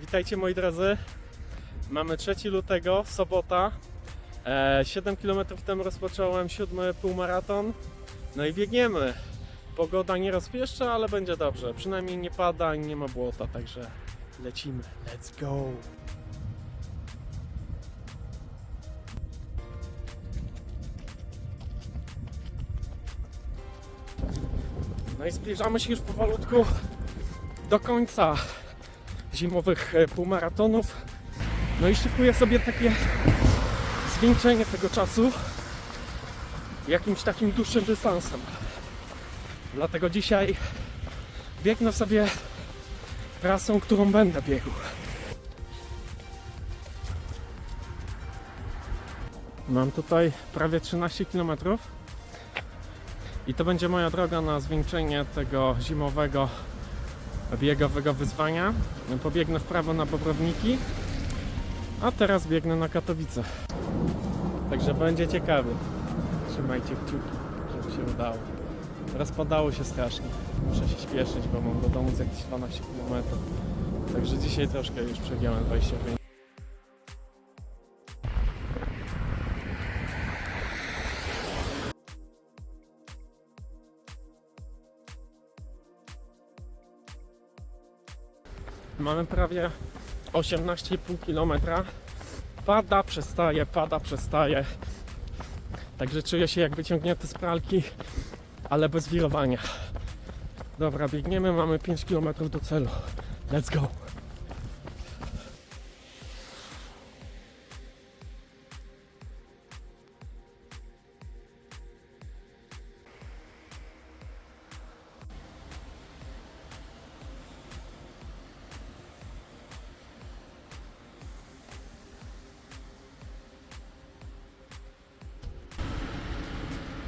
Witajcie moi drodzy. Mamy 3 lutego, sobota. E, 7 km temu rozpocząłem siódmy półmaraton. No i biegniemy. Pogoda nie rozpieszcza, ale będzie dobrze. Przynajmniej nie pada i nie ma błota, także lecimy. Let's go! No i zbliżamy się już powolutku do końca zimowych e, półmaratonów. No i szykuję sobie takie zwieńczenie tego czasu jakimś takim dłuższym dystansem. Dlatego dzisiaj biegnę sobie trasą, którą będę biegł. Mam tutaj prawie 13 km i to będzie moja droga na zwieńczenie tego zimowego biegowego wyzwania. Pobiegnę w prawo na Bobrowniki, a teraz biegnę na Katowice. Także będzie ciekawy. Trzymajcie kciuki, żeby się udało. Rozpadało się strasznie. Muszę się śpieszyć, bo mam do domu z jakieś 12 km. Także dzisiaj troszkę już przegiąłem 25. Mamy prawie 18,5 km. Pada, przestaje, pada, przestaje. Także czuję się jak wyciągnięty z pralki, ale bez wirowania. Dobra, biegniemy, mamy 5 km do celu. Let's go!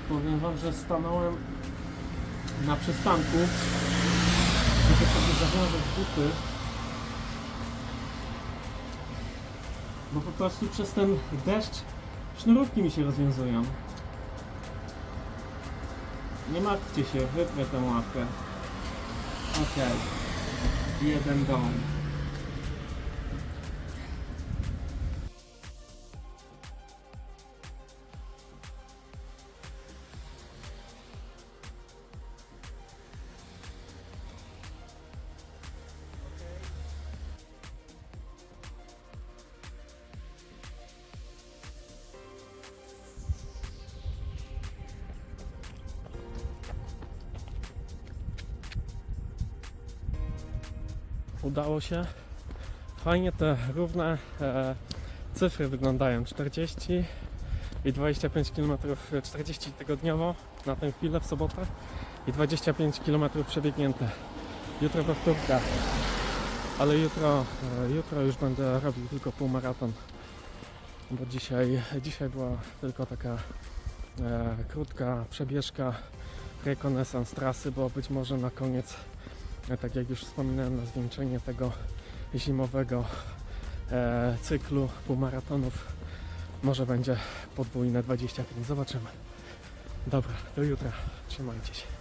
Powiem Wam, że stanąłem na przystanku, żeby sobie zawiązać buty. Bo po prostu przez ten deszcz sznurówki mi się rozwiązują. Nie martwcie się, wyprę tę łapkę. Okej. Jeden dom. Udało się. Fajnie te równe e, cyfry wyglądają. 40 i 25 km, 40 tygodniowo na tę chwilę w sobotę i 25 km przebiegnięte. Jutro powtórka, ale jutro, e, jutro już będę robił tylko półmaraton, bo dzisiaj, dzisiaj była tylko taka e, krótka przebieżka, rekonesans trasy, bo być może na koniec tak jak już wspominałem, na zwieńczenie tego zimowego e, cyklu półmaratonów może będzie podwójne 25. Zobaczymy. Dobra, do jutra. Trzymajcie się.